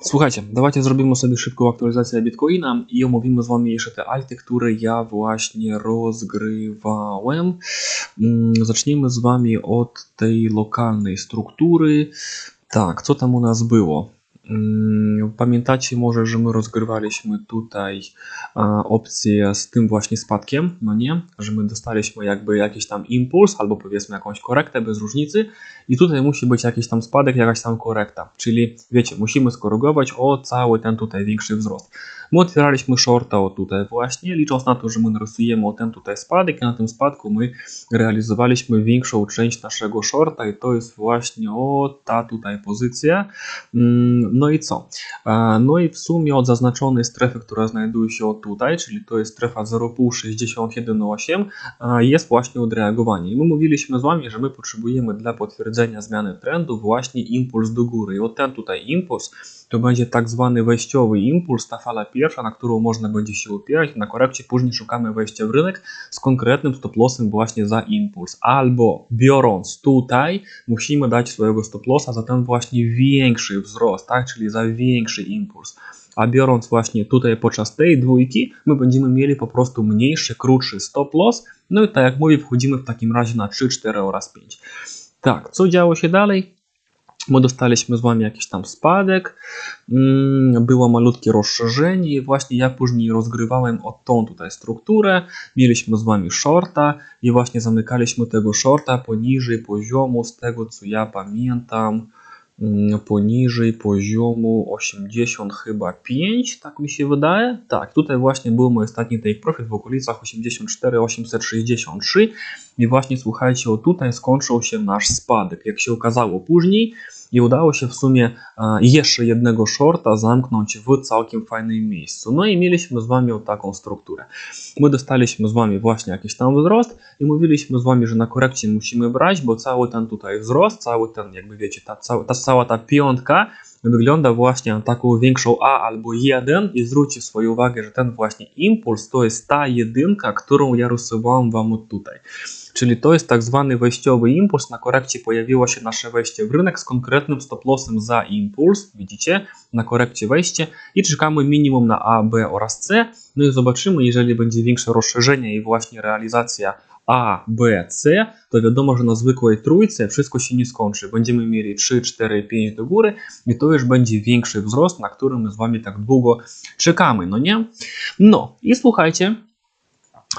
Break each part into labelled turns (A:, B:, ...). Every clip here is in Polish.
A: Słuchajcie, dawajcie zrobimy sobie szybką aktualizację Bitcoina i omówimy z Wami jeszcze te alty, które ja właśnie rozgrywałem. Mm, Zacznijmy z Wami od tej lokalnej struktury. Tak, co tam u nas było? Mm, pamiętacie może, że my rozgrywaliśmy tutaj opcję z tym właśnie spadkiem, no nie? Że my dostaliśmy jakby jakiś tam impuls albo powiedzmy jakąś korektę bez różnicy i tutaj musi być jakiś tam spadek, jakaś tam korekta. Czyli wiecie, musimy skorygować o cały ten tutaj większy wzrost. My otwieraliśmy shorta o tutaj właśnie, licząc na to, że my narysujemy o ten tutaj spadek i na tym spadku my realizowaliśmy większą część naszego shorta i to jest właśnie o ta tutaj pozycja. Mm, No i co? E, No i w sumie od zaznaczonej strefy, która znajduje się o tutaj, czyli to jest strefa 0,561,8, a jest właśnie odreagowanie. I my mówiliśmy z Wami, że my potrzebujemy dla potwierdzenia zmiany trendu właśnie impuls do góry. I o ten tutaj impuls to będzie tak zwany wejściowy impuls, ta fala pierwsza, na którą można będzie się opierać. Na korekcie później szukamy wejścia w rynek z konkretnym stop lossem właśnie za impuls. Albo biorąc tutaj, musimy dać swojego stop lossa za ten właśnie większy wzrost, tak? czyli za większy impuls a biorąc właśnie tutaj podczas tej dwójki, my będziemy mieli po prostu mniejszy, krótszy stop loss. No i tak jak mówię, wchodzimy w takim razie na 3, 4 oraz 5. Tak, co działo się dalej? My dostaliśmy z Wami jakiś tam spadek, mm, było malutkie rozszerzenie i właśnie ja później rozgrywałem o tą tutaj strukturę, mieliśmy z Wami shorta i właśnie zamykaliśmy tego shorta poniżej poziomu, z tego co ja pamiętam, mm, poniżej poziomu 80 chyba 5, tak mi się wydaje. Tak, tutaj właśnie był mój ostatni take profit w okolicach 84 863 i właśnie słuchajcie, o tutaj skończył się nasz spadek, jak się okazało później i udało się w sumie e, jeszcze jednego shorta zamknąć w całkiem fajnym miejscu. No i mieliśmy z Wami taką strukturę. My dostaliśmy z Wami właśnie jakiś tam wzrost i mówiliśmy z Wami, że na korekcie musimy brać, bo cały ten tutaj wzrost, cały ten, jakby wiecie, ta, cała, ta cała ta piątka wygląda właśnie na taką większą A albo 1 i zwróćcie swoją uwagę, że ten właśnie impuls to jest ta jedynka, którą ja rysowałem Wam od tutaj. Czyli to jest tak zwany wejściowy impuls. Na korekcie pojawiło się nasze wejście w rynek z konkretnym stop lossem za impuls. Widzicie? Na korekcie wejście i czekamy minimum na A, B oraz C. No i zobaczymy, jeżeli będzie większe rozszerzenie i właśnie realizacja A, B, C, to wiadomo, że na zwykłej trójce wszystko się nie skończy. Będziemy mieli 3, 4, 5 do góry i to już będzie większy wzrost, na którym my z Wami tak długo czekamy, no nie? No i słuchajcie,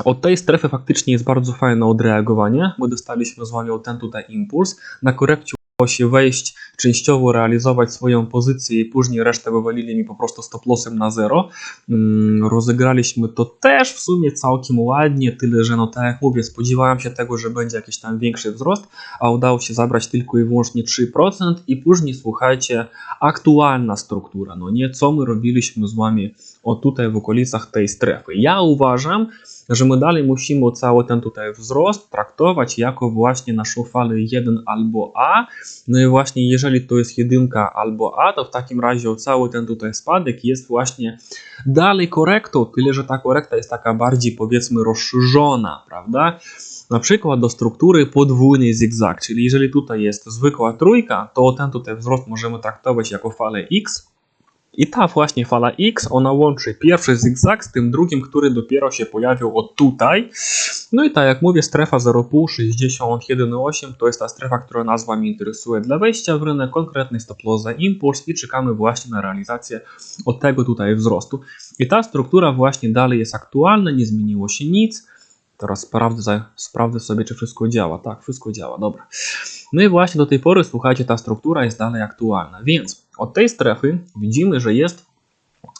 A: od tej strefy faktycznie jest bardzo fajne odreagowanie, bo dostaliśmy z Wami ten tutaj impuls. Na korekcie udało się wejść, częściowo realizować swoją pozycję i później resztę wywalili mi po prostu stop lossem na zero. Mm, rozegraliśmy to też w sumie całkiem ładnie, tyle że no tak jak mówię, spodziewałem się tego, że będzie jakiś tam większy wzrost, a udało się zabrać tylko i wyłącznie 3% i później słuchajcie, aktualna struktura, no nie, co my robiliśmy z Wami tutaj w okolicach tej strefy. Ja uważam, że my dalej musimy cały ten tutaj wzrost traktować jako właśnie naszą falę 1 albo A. No i właśnie jeżeli to jest jedynka albo A, to w takim razie cały ten tutaj spadek jest właśnie dalej korektą, tyle że ta korekta jest taka bardziej powiedzmy rozszerzona, prawda? Na przykład do struktury podwójnej zigzag, czyli jeżeli tutaj jest zwykła trójka, to ten tutaj wzrost możemy traktować jako falę X, i ta właśnie fala X, ona łączy pierwszy zygzak z tym drugim, który dopiero się pojawił od tutaj. No i tak jak mówię, strefa 0,561,8 to jest ta strefa, która nas Wami interesuje dla wejścia w rynek, konkretny stop loss za impuls i czekamy właśnie na realizację od tego tutaj wzrostu. I ta struktura właśnie dalej jest aktualna, nie zmieniło się nic. Teraz sprawdzę, sprawdzę sobie, czy wszystko działa. Tak, wszystko działa, dobra. No i właśnie do tej pory, słuchajcie, ta struktura jest dalej aktualna, więc od tej strefy widzimy, że jest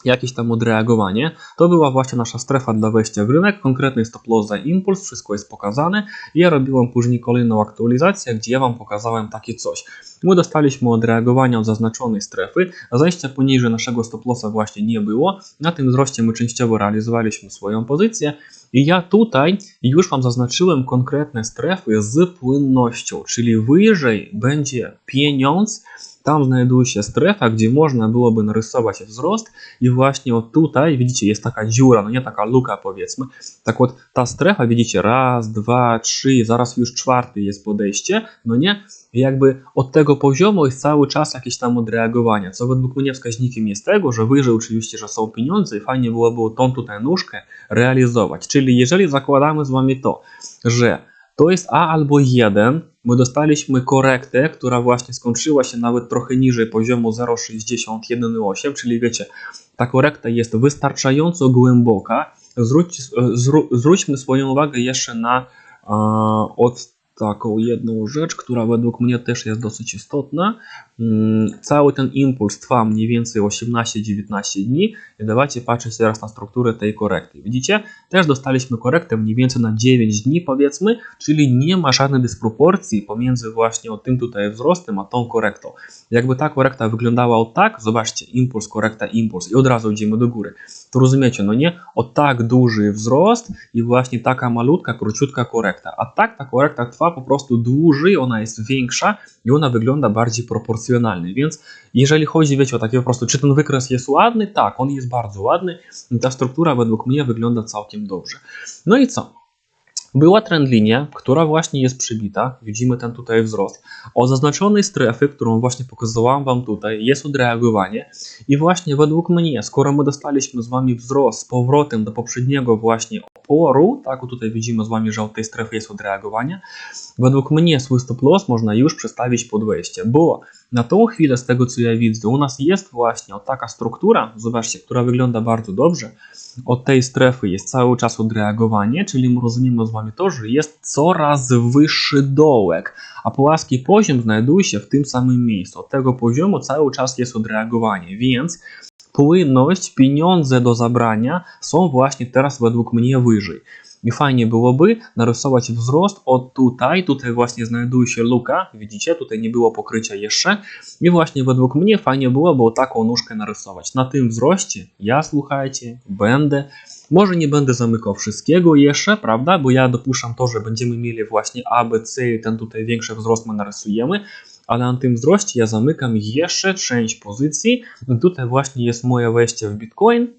A: jakieś tam odreagowanie. To była właśnie nasza strefa dla wejścia w rynek, konkretny stop loss za impuls, wszystko jest pokazane. Ja robiłem później kolejną aktualizację, gdzie ja Wam pokazałem takie coś. My dostaliśmy odreagowania od zaznaczonej strefy, a zejścia poniżej naszego stop lossa właśnie nie było. Na tym wzroście my częściowo realizowaliśmy swoją pozycję i ja tutaj już Wam zaznaczyłem konkretne strefy z płynnością, czyli wyżej będzie pieniądz, tam znajduje się strefa, gdzie można byłoby narysować wzrost i właśnie od tutaj, widzicie, jest taka dziura, no nie taka luka powiedzmy. Tak od ta strefa, widzicie, raz, dwa, trzy, zaraz już czwarty jest podejście, no nie? Jakby od tego poziomu jest cały czas jakieś tam odreagowania, co według mnie wskaźnikiem jest tego, że wyżej oczywiście, że są pieniądze i fajnie byłoby tą tutaj nóżkę realizować. Czyli jeżeli zakładamy z Wami to, że to jest A albo 1, my dostaliśmy korektę, która właśnie skończyła się nawet trochę niżej poziomu 0,61,8, czyli wiecie, ta korekta jest wystarczająco głęboka. Zwróć, zwró, zwróćmy swoją uwagę jeszcze na e, od taką jedną rzecz, która według mnie też jest dosyć istotna. Mm, Cały ten impuls trwa mniej więcej 18-19 dni i dawajcie patrzeć teraz na strukturę tej korekty. Widzicie? Też dostaliśmy korektę mniej więcej na 9 dni powiedzmy, czyli nie ma żadnej dysproporcji pomiędzy właśnie tym tutaj wzrostem, a tą korektą. Jakby ta korekta wyglądała tak, zobaczcie, impuls, korekta, impuls i od razu idziemy do góry. To rozumiecie, no nie? O tak duży wzrost i właśnie taka malutka, króciutka korekta. A tak ta korekta trwa po prostu dłużej, ona jest większa i ona wygląda bardziej proporcjonalnie. Więc jeżeli chodzi, wiecie, o takie po prostu, czy ten wykres jest ładny? Tak, on jest bardzo ładny. Ta struktura według mnie wygląda całkiem dobrze. No i co? Była trend linia, która właśnie jest przybita. Widzimy ten tutaj wzrost. O zaznaczonej strefy, którą właśnie pokazałam Wam tutaj, jest odreagowanie. I właśnie według mnie, skoro my dostaliśmy z Wami wzrost z powrotem do poprzedniego właśnie oporu, tak, tutaj widzimy z Wami, że od tej strefy jest odreagowanie, według mnie swój stop loss można już przestawić pod wejście, bo na tą chwilę z tego co ja widzę, u nas jest właśnie o taka struktura, zobaczcie, która wygląda bardzo dobrze. Od tej strefy jest cały czas odreagowanie, czyli my rozumiemy z Wami to, że jest coraz wyższy dołek, a płaski poziom znajduje się w tym samym miejscu. Od tego poziomu cały czas jest odreagowanie, więc płynność, pieniądze do zabrania są właśnie teraz według mnie wyżej. I fajnie byłoby narysować wzrost. Od tutaj, tutaj właśnie znajduje się luka, widzicie, tutaj nie było pokrycia jeszcze. I właśnie według mnie fajnie byłoby taką nóżkę narysować. Na tym wzroście ja, słuchajcie, będę, może nie będę zamykał wszystkiego jeszcze, prawda, bo ja dopuszczam to, że będziemy mieli właśnie A, B, C i ten tutaj większy wzrost my narysujemy, ale na tym wzroście ja zamykam jeszcze część pozycji. Tutaj właśnie jest moje wejście w Bitcoin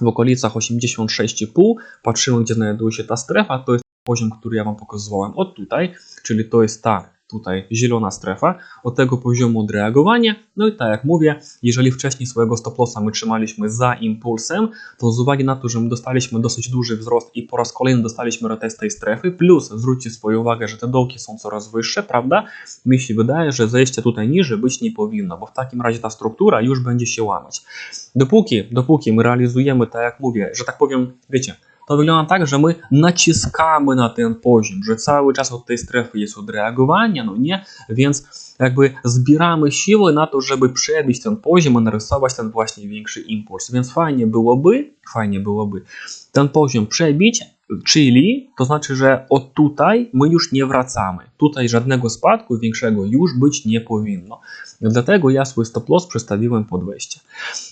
A: w okolicach 86,5. Patrzymy, gdzie znajduje się ta strefa. To jest poziom, który ja Wam pokazywałem od tutaj, czyli to jest ta tutaj zielona strefa, od tego poziomu odreagowania. No i tak jak mówię, jeżeli wcześniej swojego stop lossa my trzymaliśmy za impulsem, to z uwagi na to, że my dostaliśmy dosyć duży wzrost i po raz kolejny dostaliśmy retest tej strefy, plus zwróćcie swoją uwagę, że te dołki są coraz wyższe, prawda? Mi się wydaje, że zejście tutaj niżej być nie powinno, bo w takim razie ta struktura już będzie się łamać. Dopóki, dopóki my realizujemy, tak jak mówię, że tak powiem, wiecie, to wygląda tak, że my naciskamy na ten poziom, że cały czas od tej strefy jest odreagowanie, no nie? Więc jakby zbieramy siły na to, żeby przebić ten poziom i narysować ten właśnie większy impuls. Więc fajnie byłoby, fajnie byłoby ten poziom przebić, czyli to znaczy, że od tutaj my już nie wracamy. Tutaj żadnego spadku większego już być nie powinno. Dlatego ja swój stop loss przestawiłem pod wejście.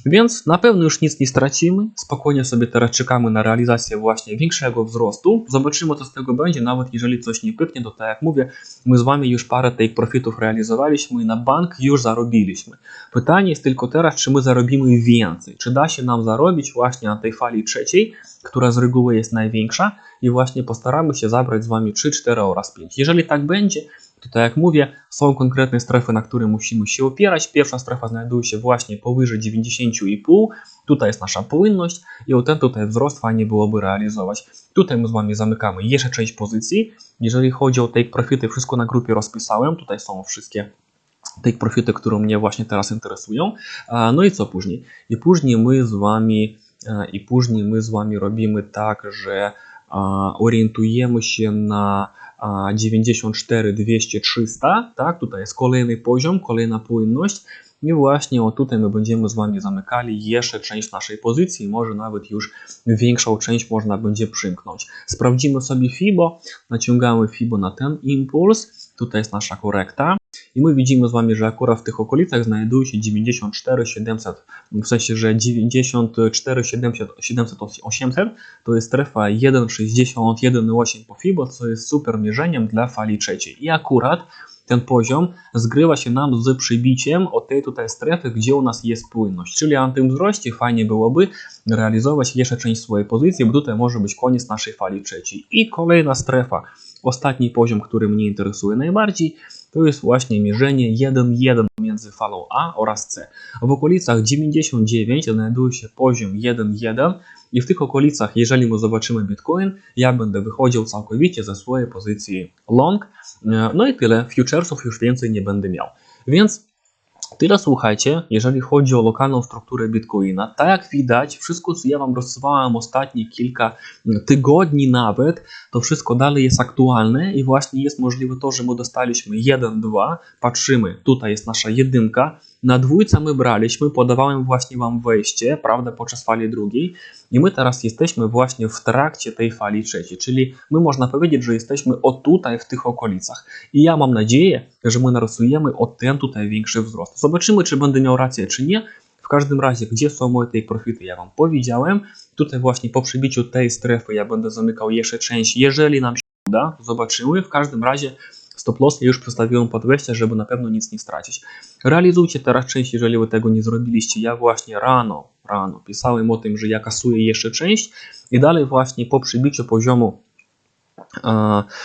A: Więc na pewno już nic nie stracimy. Spokojnie sobie teraz czekamy na realizację właśnie większego wzrostu. Zobaczymy, co z tego będzie. Nawet jeżeli coś nie pyknie, to tak jak mówię, my z Wami już parę tych profitów realizowaliśmy i na bank już zarobiliśmy. Pytanie jest tylko teraz, czy my zarobimy więcej. Czy da się nam zarobić właśnie na tej fali trzeciej, która z reguły jest największa i właśnie postaramy się zabrać z Wami 3, 4 oraz 5. Jeżeli tak będzie, to tak jak mówię, są konkretne strefy, na które musimy się opierać. Pierwsza strefa znajduje się właśnie powyżej 90,5. Tutaj jest nasza płynność i o ten tutaj wzrost fajnie byłoby realizować. Tutaj my z Wami zamykamy jeszcze część pozycji. Jeżeli chodzi o take profity, wszystko na grupie rozpisałem. Tutaj są wszystkie take profity, które mnie właśnie teraz interesują. No i co później? I później my z Wami i później my z Wami robimy tak, że orientujemy się na 94, 200, 300, tak, tutaj jest kolejny poziom, kolejna płynność i właśnie o tutaj my będziemy z Wami zamykali jeszcze część naszej pozycji, może nawet już większą część można będzie przymknąć. Sprawdzimy sobie FIBO, naciągamy FIBO na ten impuls, tutaj jest nasza korekta, i my widzimy z Wami, że akurat w tych okolicach znajduje się 94 700, w sensie, że 94 700, 700 800 to jest strefa 1,61,8 po FIBO, co jest super mierzeniem dla fali trzeciej. I akurat ten poziom zgrywa się nam z przybiciem od tej tutaj strefy, gdzie u nas jest płynność. Czyli na tym wzroście fajnie byłoby realizować jeszcze część swojej pozycji, bo tutaj może być koniec naszej fali trzeciej. I kolejna strefa, ostatni poziom, który mnie interesuje najbardziej, to jest właśnie mierzenie 1,1 między falą A oraz C. W okolicach 99 znajduje się poziom 1,1 i w tych okolicach, jeżeli my zobaczymy Bitcoin, ja będę wychodził całkowicie ze swojej pozycji long. No i tyle, futuresów już więcej nie będę miał. Więc Tyle słuchajcie, jeżeli chodzi o lokalną strukturę Bitcoina. Tak jak widać, wszystko co ja Wam rozsyłałem ostatnie kilka tygodni nawet, to wszystko dalej jest aktualne i właśnie jest możliwe to, że my dostaliśmy 1, 2, patrzymy, tutaj jest nasza jedynka, na dwójce my braliśmy, podawałem właśnie Wam wejście, prawda, podczas fali drugiej i my teraz jesteśmy właśnie w trakcie tej fali trzeciej, czyli my można powiedzieć, że jesteśmy o tutaj w tych okolicach i ja mam nadzieję, że my narysujemy o ten tutaj większy wzrost. Zobaczymy, czy będę miał rację, czy nie. W każdym razie, gdzie są moje tej profity, ja Wam powiedziałem. Tutaj właśnie po przybiciu tej strefy ja będę zamykał jeszcze część, jeżeli nam się uda, zobaczymy. W każdym razie stop loss ja już przedstawiłem pod wejście, żeby na pewno nic nie stracić. Realizujcie teraz część, jeżeli Wy tego nie zrobiliście. Ja właśnie rano, rano pisałem o tym, że ja kasuję jeszcze część i dalej właśnie po przybiciu poziomu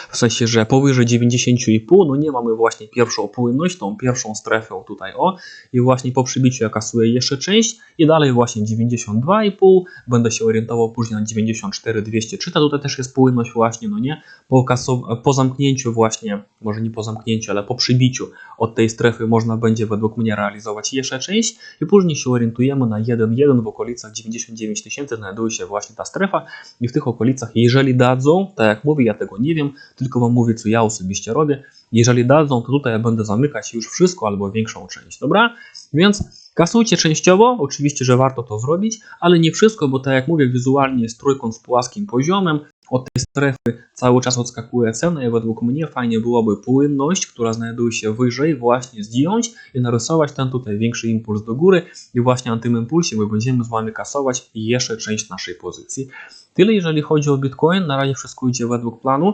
A: w sensie, że powyżej 90,5, no nie mamy właśnie pierwszą płynność, tą pierwszą strefę tutaj o i właśnie po przybiciu ja kasuję jeszcze część i dalej właśnie 92,5, będę się orientował później na 94,200, czy to tutaj też jest płynność właśnie, no nie, po, kasow- po zamknięciu właśnie, może nie po zamknięciu, ale po przybiciu od tej strefy można będzie według mnie realizować jeszcze część i później się orientujemy na 1,1 w okolicach 99 tysięcy znajduje się właśnie ta strefa i w tych okolicach, jeżeli dadzą, tak jak mówię, ja tego nie wiem, tylko Wam mówię, co ja osobiście robię. Jeżeli dadzą, to tutaj ja będę zamykać już wszystko albo większą część, dobra? Więc kasujcie częściowo, oczywiście, że warto to zrobić, ale nie wszystko, bo tak jak mówię, wizualnie jest trójkąt z płaskim poziomem, od tej strefy cały czas odskakuje cena i według mnie fajnie byłoby płynność, która znajduje się wyżej, właśnie zdjąć i narysować ten tutaj większy impuls do góry i właśnie na tym impulsie my będziemy z Wami kasować jeszcze część naszej pozycji. Tyle jeżeli chodzi o Bitcoin, na razie wszystko idzie według planu,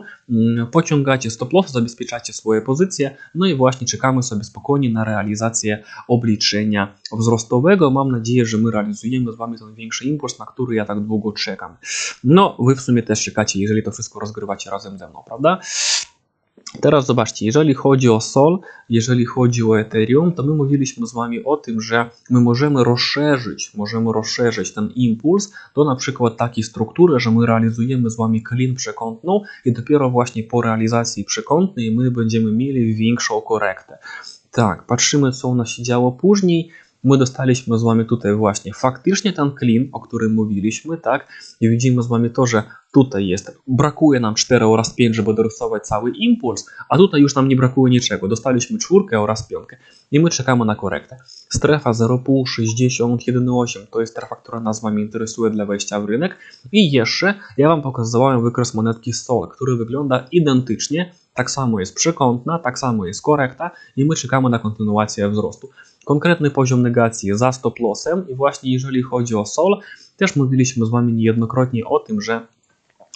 A: pociągacie stop loss, zabezpieczacie swoje pozycje, no i właśnie czekamy sobie spokojnie na realizację obliczenia wzrostowego. Mam nadzieję, że my realizujemy z Wami ten większy impuls, na który ja tak długo czekam. No, Wy w sumie też czekacie, jeżeli to wszystko rozgrywacie razem ze mną, prawda? Teraz zobaczcie, jeżeli chodzi o Sol, jeżeli chodzi o Ethereum, to my mówiliśmy z Wami o tym, że my możemy rozszerzyć, możemy rozszerzyć ten impuls do na przykład takiej struktury, że my realizujemy z Wami clean przekątną i dopiero właśnie po realizacji przekątnej my będziemy mieli większą korektę. Tak, patrzymy co u nas się działo później my dostaliśmy z wami tutaj właśnie faktycznie ten clean, o którym mówiliśmy, tak? I widzimy z wami to, że tutaj jest, brakuje nam 4 oraz 5, żeby dorysować cały impuls, a tutaj już nam nie brakuje niczego. Dostaliśmy czwórkę oraz piątkę i my czekamy na korektę. Strefa 0,5, 60, 1,8 to jest strefa, która nas wami interesuje dla wejścia w rynek. I jeszcze ja wam pokazywałem wykres monetki SOL, który wygląda identycznie, tak samo jest przekątna, tak samo jest korekta i my czekamy na kontynuację wzrostu konkretny poziom negacji za stop lossem i właśnie jeżeli chodzi o SOL, też mówiliśmy z Wami niejednokrotnie o tym, że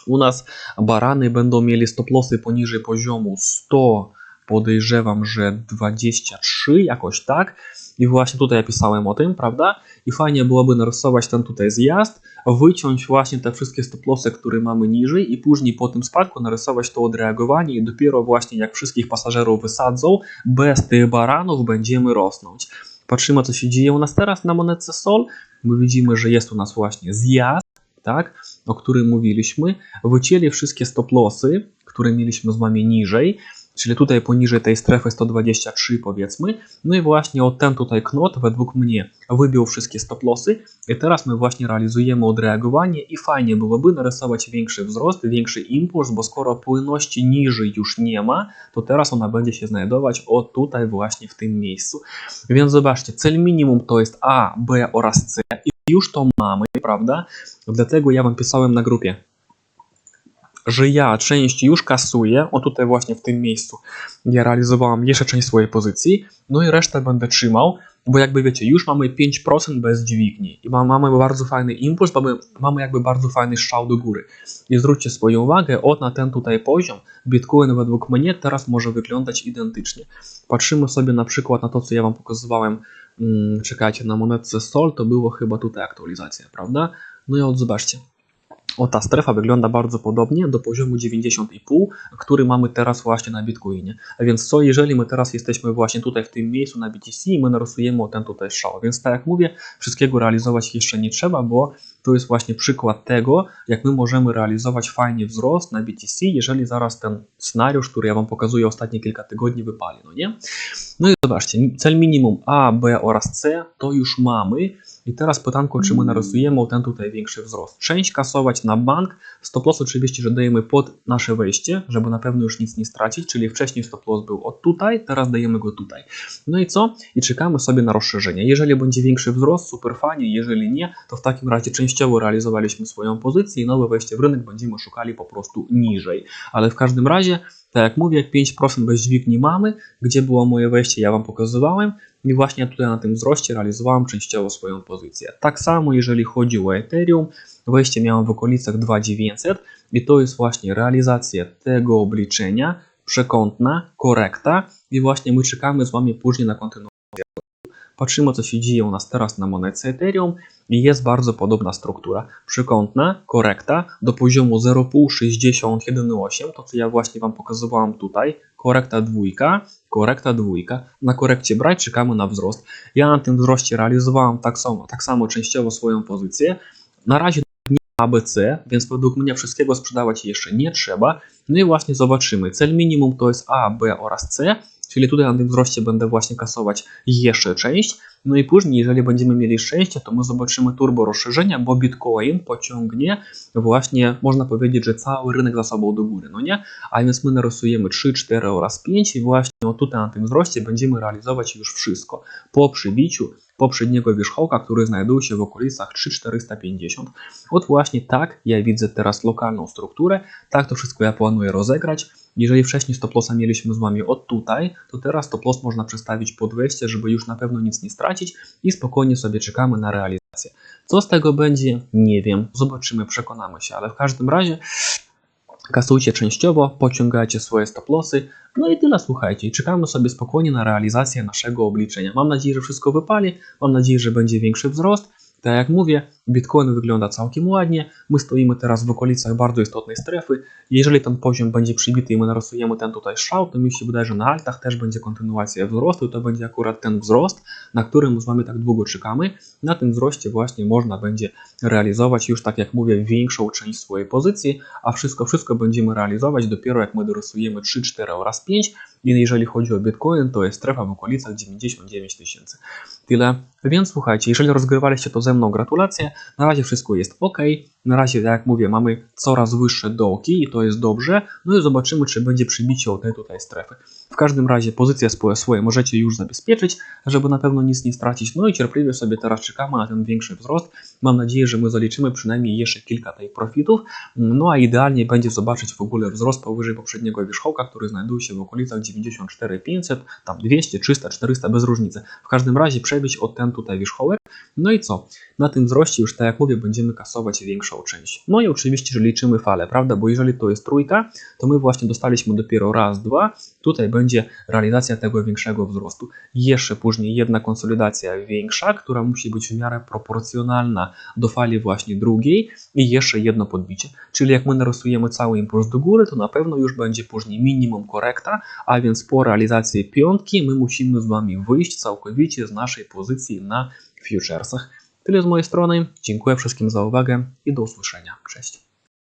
A: u nas barany będą mieli stop lossy poniżej poziomu 100, podejrzewam, że 23 jakoś tak i właśnie tutaj ja pisałem o tym, prawda? I fajnie byłoby narysować ten tutaj zjazd, wyciąć właśnie te wszystkie stop-lossy, które mamy niżej i później po tym spadku narysować to odreagowanie i dopiero właśnie jak wszystkich pasażerów wysadzą, bez tych baranów będziemy rosnąć. Patrzymy co się dzieje u nas teraz na monetce SOL. My widzimy, że jest u nas właśnie zjazd, tak, o którym mówiliśmy. Wycięli wszystkie stop-lossy, które mieliśmy z wami niżej czyli tutaj poniżej tej strefy 123 powiedzmy. No i właśnie o ten tutaj knot według mnie wybił wszystkie stop lossy i teraz my właśnie realizujemy odreagowanie i fajnie byłoby narysować większy wzrost, większy impuls, bo skoro płynności niżej już nie ma, to teraz ona będzie się znajdować o tutaj właśnie w tym miejscu. Więc zobaczcie, cel minimum to jest A, B oraz C i już to mamy, prawda? Dlatego ja Wam pisałem na grupie że ja część już kasuję, o tutaj właśnie w tym miejscu ja realizowałam jeszcze część swojej pozycji, no i resztę będę trzymał, bo jakby wiecie, już mamy 5% bez dźwigni i ma- mamy bardzo fajny impuls, mamy, mamy jakby bardzo fajny strzał do góry. I zwróćcie swoją uwagę, od na ten tutaj poziom Bitcoin według mnie teraz może wyglądać identycznie. Patrzymy sobie na przykład na to, co ja Wam pokazywałem, mm, czekajcie, na monetce SOL, to było chyba tutaj aktualizacja, prawda? No i od zobaczcie. O, ta strefa wygląda bardzo podobnie do poziomu 90,5, który mamy teraz właśnie na Bitcoinie. A więc co, jeżeli my teraz jesteśmy właśnie tutaj w tym miejscu na BTC i my narysujemy o ten tutaj strzał. Więc tak jak mówię, wszystkiego realizować jeszcze nie trzeba, bo to jest właśnie przykład tego, jak my możemy realizować fajnie wzrost na BTC, jeżeli zaraz ten scenariusz, który ja Wam pokazuję ostatnie kilka tygodni wypali, no nie? No i zobaczcie, cel minimum A, B oraz C to już mamy. I teraz pytanko, czy my narysujemy o ten tutaj większy wzrost. Część kasować na bank, stop loss oczywiście, że dajemy pod nasze wejście, żeby na pewno już nic nie stracić, czyli wcześniej stop loss był od tutaj, teraz dajemy go tutaj. No i co? I czekamy sobie na rozszerzenie. Jeżeli będzie większy wzrost, super fajnie, jeżeli nie, to w takim razie częściowo realizowaliśmy swoją pozycję i nowe wejście w rynek będziemy szukali po prostu niżej. Ale w każdym razie tak jak mówię, 5% bez dźwigni mamy. Gdzie było moje wejście, ja Wam pokazywałem. I właśnie tutaj na tym wzroście realizowałem częściowo swoją pozycję. Tak samo jeżeli chodzi o Ethereum, wejście miałem w okolicach 2900 i to jest właśnie realizacja tego obliczenia, przekątna, korekta i właśnie my czekamy z Wami później na kontynuację. Patrzymy, co się dzieje u nas teraz na monetce Ethereum i jest bardzo podobna struktura. Przekątna, korekta do poziomu 0,561,8, to co ja właśnie Wam pokazywałem tutaj, korekta dwójka, korekta dwójka. Na korekcie brać, czekamy na wzrost. Ja na tym wzroście realizowałem tak samo, tak samo częściowo swoją pozycję. Na razie nie ABC, więc według mnie wszystkiego sprzedawać jeszcze nie trzeba. No i właśnie zobaczymy. Cel minimum to jest A, B oraz C, czyli tutaj na tym wzroście będę właśnie kasować jeszcze część. No i później, jeżeli będziemy mieli szczęście, to my zobaczymy turbo rozszerzenia, bo Bitcoin pociągnie właśnie, można powiedzieć, że cały rynek za sobą do góry, no nie? A więc my narysujemy 3, 4 oraz 5 i właśnie no tutaj na tym wzroście będziemy realizować już wszystko po przybiciu poprzedniego wierzchołka, który znajduje się w okolicach 3450. Od właśnie tak ja widzę teraz lokalną strukturę, tak to wszystko ja planuję rozegrać. Jeżeli wcześniej stop lossa mieliśmy z Wami od tutaj, to teraz stop loss można przestawić pod wejście, żeby już na pewno nic nie stracić i spokojnie sobie czekamy na realizację. Co z tego będzie? Nie wiem. Zobaczymy, przekonamy się, ale w każdym razie kasujcie częściowo, pociągajcie swoje stop lossy, no i tyle, słuchajcie. Czekamy sobie spokojnie na realizację naszego obliczenia. Mam nadzieję, że wszystko wypali, mam nadzieję, że będzie większy wzrost. Tak jak mówię, Bitcoin wygląda całkiem ładnie. My stoimy teraz w okolicach bardzo istotnej strefy. Jeżeli ten poziom będzie przybity i my narysujemy ten tutaj szał, to mi się wydaje, że na altach też będzie kontynuacja wzrostu. To będzie akurat ten wzrost, na którym z Wami tak długo czekamy. Na tym wzroście właśnie można będzie realizować już, tak jak mówię, większą część swojej pozycji, a wszystko, wszystko będziemy realizować dopiero jak my dorysujemy 3, 4 oraz 5. I jeżeli chodzi o Bitcoin, to jest strefa w okolicach 99 tysięcy. Tyle. Więc słuchajcie, jeżeli rozgrywaliście to ze mną, gratulacje. Na razie wszystko jest ok. Na razie, tak jak mówię, mamy coraz wyższe dołki i to jest dobrze. No i zobaczymy, czy będzie przybicie od tej tutaj strefy. W każdym razie pozycje swoje możecie już zabezpieczyć, żeby na pewno nic nie stracić. No i cierpliwie sobie teraz czekamy na ten większy wzrost. Mam nadzieję, że my zaliczymy przynajmniej jeszcze kilka tych profitów. No a idealnie będzie zobaczyć w ogóle wzrost powyżej poprzedniego wierzchołka, który znajduje się w okolicach 94 500, tam 200, 300, 400 bez różnicy. W każdym razie przebić od ten tutaj wierzchołek. No i co? Na tym wzroście już tak jak mówię będziemy kasować większą część. No i oczywiście, że liczymy falę, prawda? Bo jeżeli to jest trójka, to my właśnie dostaliśmy dopiero raz, dwa. Tutaj będzie realizacja tego większego wzrostu. Jeszcze później jedna konsolidacja większa, która musi być w miarę proporcjonalna do fali właśnie drugiej i jeszcze jedno podbicie. Czyli jak my narysujemy cały impuls do góry, to na pewno już będzie później minimum korekta, a więc po realizacji piątki my musimy z Wami wyjść całkowicie z naszej pozycji na futuresach. Tyle z mojej strony. Dziękuję wszystkim za uwagę i do usłyszenia. Cześć.